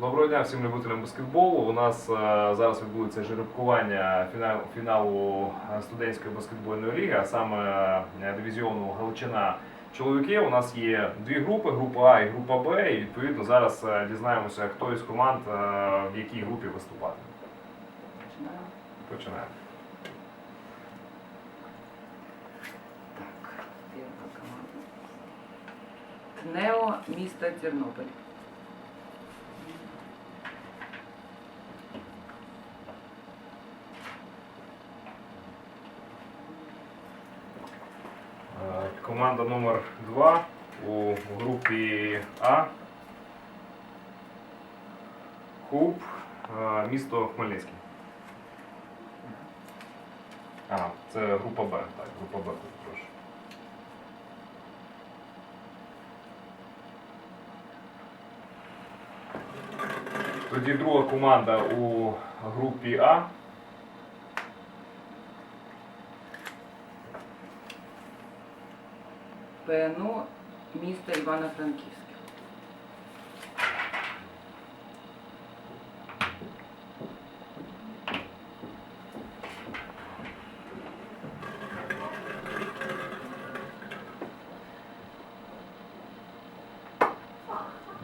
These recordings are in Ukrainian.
Доброго дня всім любителям баскетболу. У нас е, зараз відбудеться жеребкування фіналу, фіналу е, студентської баскетбольної ліги, а саме е, дивізіону Галичина чоловіки. У нас є дві групи: група А і група Б. І відповідно зараз дізнаємося, хто із команд в якій групі виступатиме. Починаємо. Починаємо. Так, перша команда. ТНЕО місто Тернопіль. Команда номер 2 у групі А. Куб, е, місто Хмельницький. А, це група Б. Так, група Б, прошу. Тоді друга команда у групі А. ПНУ місто Івано-Франківське.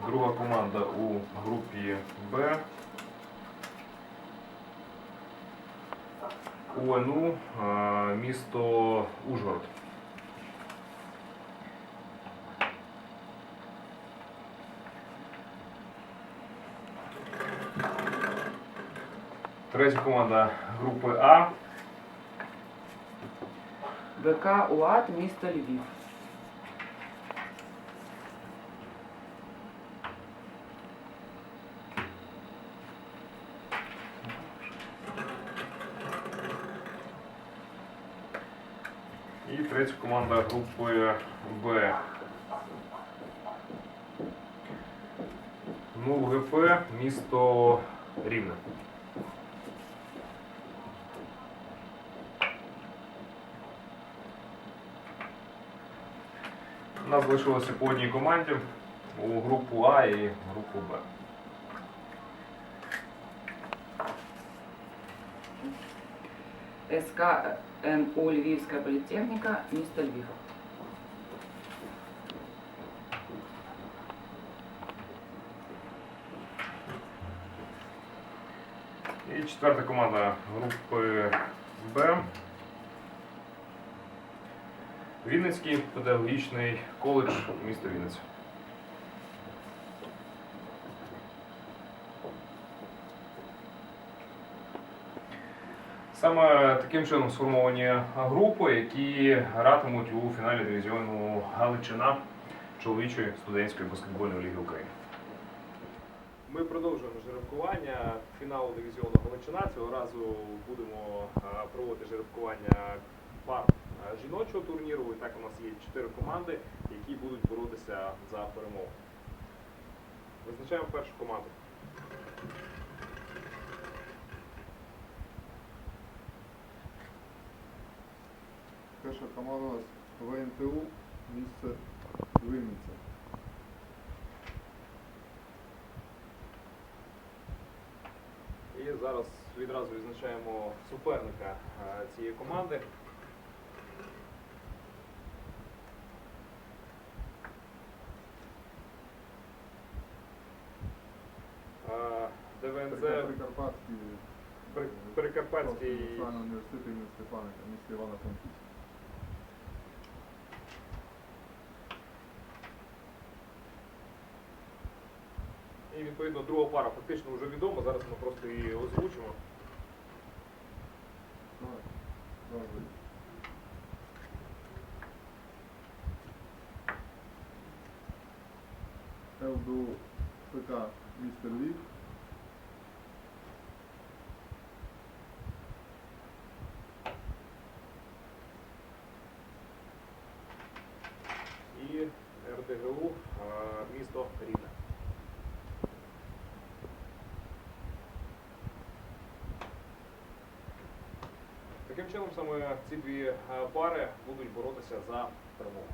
Друга команда у групі Б. УНУ, е, місто Ужгород. Третя команда групи А. ВК УАТ місто Львів. І третя команда групи Б. Ну, ГП, місто Рівне. У нас залишилося по одній команді у групу А і групу Б. СК НУ Львівська політехніка місто Львів. І четверта команда групи Б. Вінницький педагогічний коледж міста Вінниця. Саме таким чином сформовані групи, які гратимуть у фіналі дивізіону Галичина чоловічої студентської баскетбольної ліги України. Ми продовжуємо жеребкування фіналу дивізіону Галичина. Цього разу будемо проводити жеребкування пар жіночого турніру. Так у нас є чотири команди, які будуть боротися за перемогу. Визначаємо першу команду. Перша команда у нас ВНТУ, місце Винниця. І зараз відразу відзначаємо суперника е, цієї команди. ДВНЗ Прикарпатський При- Прикарпатський Національний університет імені Степаника, місто Івано-Франківськ. і відповідно друга пара фактично вже відома. Зараз ми просто її озвучимо. ЛДУ ПК місто Львів. І Е, місто Рівне. Таким чином саме ці дві пари будуть боротися за перемогу.